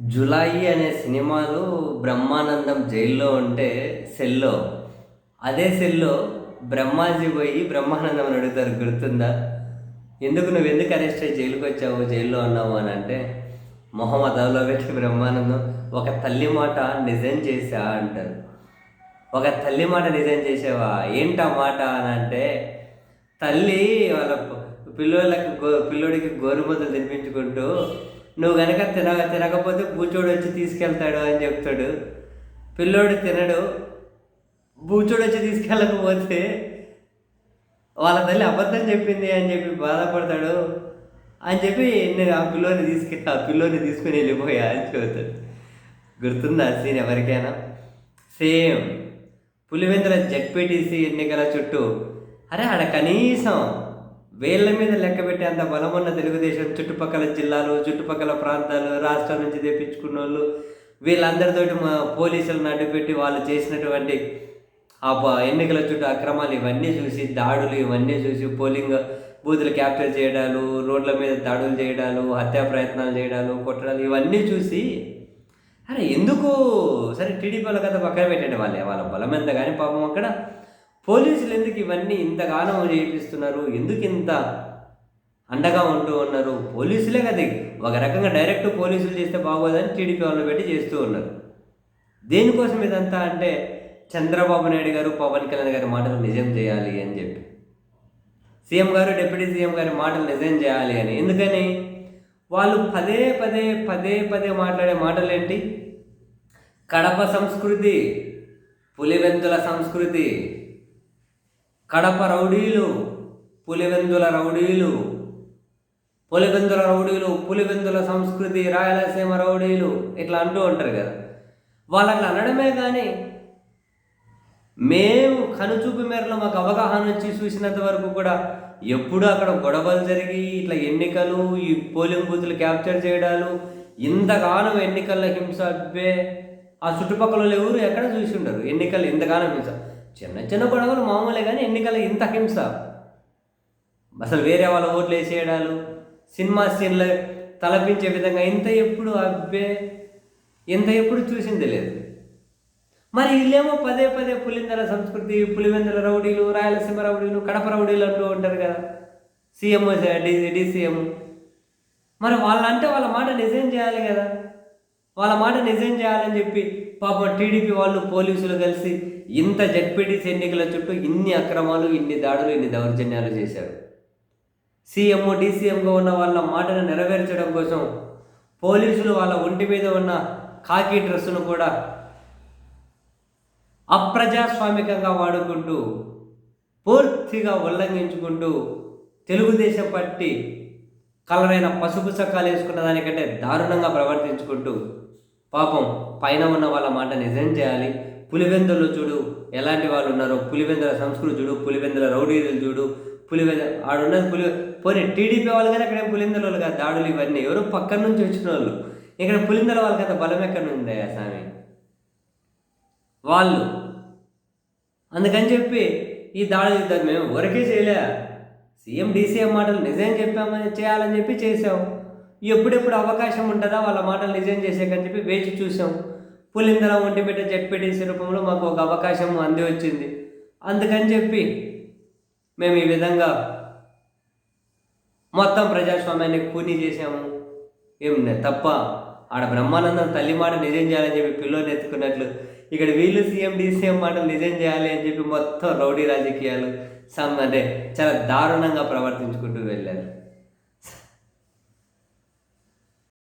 జులాయి అనే సినిమాలో బ్రహ్మానందం జైల్లో ఉంటే సెల్లో. అదే సెల్లో బ్రహ్మాజీ పోయి బ్రహ్మానందం అని అడుగుతారు గుర్తుందా? ఎందుకు నువ్వు ఎందుకు అరెస్ట్ అయ్యి జైలుకి వచ్చావు జైల్లో ఉన్నావు అని అంటే మొహమ్మద్ అవ్లో పెట్టి బ్రహ్మానందం ఒక తల్లి మాట నిజం చేశా అంటారు. ఒక తల్లి మాట నిజం చేసావా ఏంటా మాట అని అంటే తల్లి వాళ్ళ పిల్లోళ్ళకి గో పిల్లోడికి గోరుముద్దలు తినిపించుకుంటూ నువ్వు కనుక తిన తినకపోతే బూచోడు వచ్చి తీసుకెళ్తాడు అని చెప్తాడు. పిల్లోడు తినడు. బూచోడు వచ్చి తీసుకెళ్ళకపోతే వాళ్ళ తల్లి అబద్ధం చెప్పింది అని చెప్పి బాధపడతాడు. అని చెప్పి నేను ఆ పిల్లోని తీసుకె ఆ పిల్లోని తీసుకుని వెళ్ళిపోయా అని చెబుతాడు. గుర్తుందా సీన్ ఎవరికైనా? సేమ్. పులివెందుల జడ్పీటీసీ ఎన్నికల చుట్టూ అరే ఆడ కనీసం వేళ్ళ మీద లెక్క పెట్టేంత బలమున్న తెలుగుదేశం చుట్టుపక్కల జిల్లాలు చుట్టుపక్కల ప్రాంతాలు రాష్ట్రం నుంచి తెప్పించుకున్న వాళ్ళు వీళ్ళందరితోటి మా పోలీసులను అడ్డుపెట్టి వాళ్ళు చేసినటువంటి ఆ ఎన్నికల చుట్టూ అక్రమాలు ఇవన్నీ చూసి దాడులు ఇవన్నీ చూసి పోలింగ్ బూతులు క్యాప్చర్ చేయడాలు రోడ్ల మీద దాడులు చేయడాలు హత్యా ప్రయత్నాలు చేయడాలు కొట్టడాలు ఇవన్నీ చూసి అరే ఎందుకు? సరే టీడీపీ వాళ్ళ కథ పక్కన పెట్టండి వాళ్ళే వాళ్ళ బలం ఎంత కానీ పాపం అక్కడ పోలీసులు ఎందుకు ఇవన్నీ ఇంతగానం చేపిస్తున్నారు? ఎందుకు ఇంత అండగా ఉంటూ ఉన్నారు? పోలీసులే కదా ఒక రకంగా డైరెక్ట్ పోలీసులు చేస్తే బాగోదని టీడీపీ వాళ్ళు పెట్టి చేస్తూ ఉన్నారు. దేనికోసం ఇదంతా అంటే చంద్రబాబు నాయుడు గారు పవన్ కళ్యాణ్ గారి మాటలు నిజం చేయాలి అని చెప్పి. సీఎం గారు డిప్యూటీ సీఎం గారి మాటలు నిజం చేయాలి అని. ఎందుకని? వాళ్ళు పదే పదే పదే పదే మాట్లాడే మాటలు ఏంటి కడప సంస్కృతి పులివెందుల సంస్కృతి కడప రౌడీలు పులివెందుల రౌడీలు పులివెందుల రౌడీలు పులివెందుల సంస్కృతి రాయలసీమ రౌడీలు ఇట్లా అంటూ ఉంటారు కదా. వాళ్ళు అట్లా అనడమే కానీ మేము కనుచూపు మేరలో మాకు అవగాహన వచ్చి చూసినంత వరకు కూడా ఎప్పుడు అక్కడ గొడవలు జరిగి ఇట్లా ఎన్నికలు ఈ పోలింగ్ బూతులు క్యాప్చర్ చేయడాలు ఇంతగానం ఎన్నికల హింస అబ్బే ఆ చుట్టుపక్కల ఎవరు ఎక్కడ చూసి ఉండరు. ఎన్నికలు ఇంతగానం హింస. చిన్న చిన్న గొడవలు మామూలే కానీ ఎన్నికల ఇంత హింస. అసలు వేరే వాళ్ళ ఓట్లు వేసేయడాలు సినిమా సీన్లు తలపించే విధంగా ఇంత ఎప్పుడు అబ్బే ఇంత ఎప్పుడు చూసింది లేదు. మరి వీళ్ళేమో పదే పదే పులిందల సంస్కృతి పులివెందుల రౌడీలు రాయలసీమ రౌడీలు కడప రౌడీలు అంటూ ఉంటారు కదా. సీఎం డీసీఎం మరి వాళ్ళంటే వాళ్ళ మాట నిజం చేయాలి కదా. వాళ్ళ మాట నిజం చేయాలని చెప్పి పాపం టీడీపీ వాళ్ళు పోలీసులు కలిసి ఇంత జడ్పీటీసీ ఎన్నికల చుట్టూ ఇన్ని అక్రమాలు ఇన్ని దాడులు ఇన్ని దౌర్జన్యాలు చేశారు. సీఎంఓ డీసీఎంగా ఉన్న వాళ్ళ మాటను నెరవేర్చడం కోసం పోలీసులు వాళ్ళ ఒంటి మీద ఉన్న కాకి డ్రెస్సును కూడా అప్రజాస్వామికంగా వాడుకుంటూ పూర్తిగా ఉల్లంఘించుకుంటూ తెలుగుదేశం పార్టీ కలరైన పసుపు చక్కాలు వేసుకున్న దానికంటే దారుణంగా ప్రవర్తించుకుంటూ పాపం పైన ఉన్న వాళ్ళ మాట నిజం చేయాలి. పులివెందులు చూడు ఎలాంటి వాళ్ళు ఉన్నారో పులివెందుల సంస్కృతి చూడు పులివెందుల రౌడీలు చూడు పులివెంద ఆడున్నది పులి పోనీ టీడీపీ వాళ్ళు కానీ అక్కడ పులిందల వాళ్ళు కాదు దాడులు ఇవన్నీ ఎవరో పక్కన నుంచి వచ్చిన వాళ్ళు. ఇక్కడ పులిందల వాళ్ళకి అంత బలం ఎక్కడ ఉంది స్వామి? వాళ్ళు అందుకని చెప్పి ఈ దాడులు ఇద్దరు మేము వరకే చేయలే. సీఎం డీసీఎం మాటలు నిజం చెప్పామని చేయాలని చెప్పి చేసాం ఎప్పుడెప్పుడు అవకాశం ఉంటుందా వాళ్ళ మాటలు నిజం చేసేకని చెప్పి వేచి చూసాం పులిందల ఒంటిపేట జడ్పీటీసీ రూపంలో మాకు ఒక అవకాశం అంది వచ్చింది అందుకని చెప్పి మేము ఈ విధంగా మొత్తం ప్రజాస్వామ్యాన్ని కూనీ చేసాము ఏం నే- తప్ప ఆడ బ్రహ్మానందం తల్లి మాట నిజం చేయాలని చెప్పి పిల్లోని ఎత్తుకున్నట్లు ఇక్కడ వీళ్ళు సీఎం డీసీఎం మాటలు నిజం చేయాలి అని చెప్పి మొత్తం రౌడీ రాజకీయాలు సమ్ అంటే చాలా దారుణంగా ప్రవర్తించుకుంటూ వెళ్ళారు.